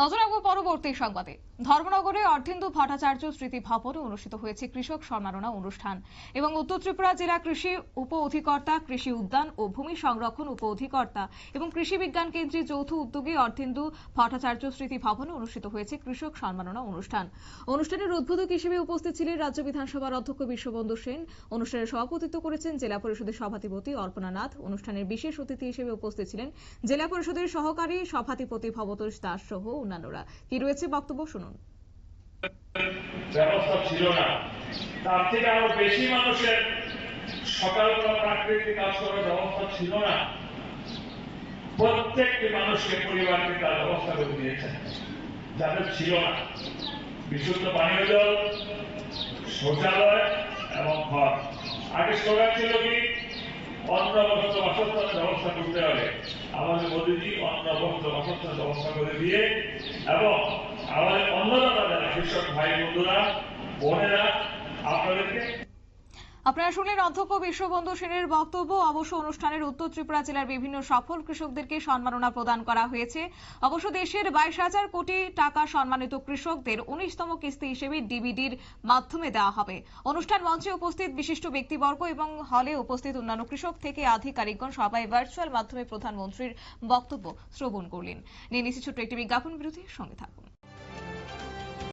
নজর রাখব পরবর্তী সংবাদে। ধর্মনগরে অর্ধেন্দু ভট্টাচার্য স্মৃতি ভবনে অনুষ্ঠিত হয়েছে কৃষক সম্মাননা অনুষ্ঠান এবং উত্তর ত্রিপুরা জেলা কৃষি উপ অধিকর্তা, কৃষি উদ্যান ও ভূমি সংরক্ষণ উপ অধিকর্তা এবং কৃষি বিজ্ঞান কেন্দ্রের যৌথ উদ্যোগে অর্ধেন্দু ভট্টাচার্য স্মৃতি ভবনে অনুষ্ঠিত হয়েছে কৃষক সম্মাননা অনুষ্ঠান। অনুষ্ঠানের উদ্বোধক হিসেবে উপস্থিত ছিলেন রাজ্য বিধানসভার অধ্যক্ষ বিশ্ববন্ধু সেন। অনুষ্ঠানের সভাপতিত্ব করেছেন জেলা পরিষদের সভাধিপতি অর্পণা নাথ। অনুষ্ঠানের বিশেষ অতিথি হিসেবে উপস্থিত ছিলেন জেলা পরিষদের সহকারী সভাধিপতি ভবতোষ দাস সহ অন্যান্যরা। কি রয়েছে বক্তব্য, শুনুন। ব্যবস্থা ছিল না। তার থেকে আরও বেশি মানুষের সকালবেলা প্রাকৃতিক কাজ করার ব্যবস্থা ছিল না। প্রত্যেকটি মানুষকে, পরিবারকে তার ব্যবস্থা করে দিয়েছেন যাদের ছিল না। বিশুদ্ধ পানীয় জল, শৌচালয় এবং ঘর। আগে স্লোগান ছিল কি? অন্ন বস্ত্র বাসস্থানের ব্যবস্থা করতে হবে। আমাদের মোদীজি অন্ন ভক্ত ব্যবস্থা করে দিয়ে। এবং আমাদের অন্যরা যারা কৃষক ভাই বন্ধুরা বোনেরা আপনাদেরকে আপনারা শুনলেন অধ্যক্ষ বিশ্ববন্ধু সেনের বক্তব্য। অবশ্য অনুষ্ঠানের উত্তর ত্রিপুরা জেলার বিভিন্ন সফল কৃষকদেরকে সম্মাননা প্রদান করা হয়েছে। অবশ্য দেশের বাইশ হাজার কোটি টাকা সম্মানিত কৃষকদের উনিশতম কিস্তি হিসেবে ডিবিডির মাধ্যমে দেওয়া হবে। অনুষ্ঠান মঞ্চে উপস্থিত বিশিষ্ট ব্যক্তিবর্গ এবং হলে উপস্থিত অন্যান্য কৃষক থেকে আধিকারিকগণ সবাই ভার্চুয়াল মাধ্যমে প্রধানমন্ত্রীর বক্তব্য শ্রবণ করলেন। নিয়ে নিচ্ছি ছোট্ট একটি বিজ্ঞাপন বিরতির সঙ্গে থাকুন।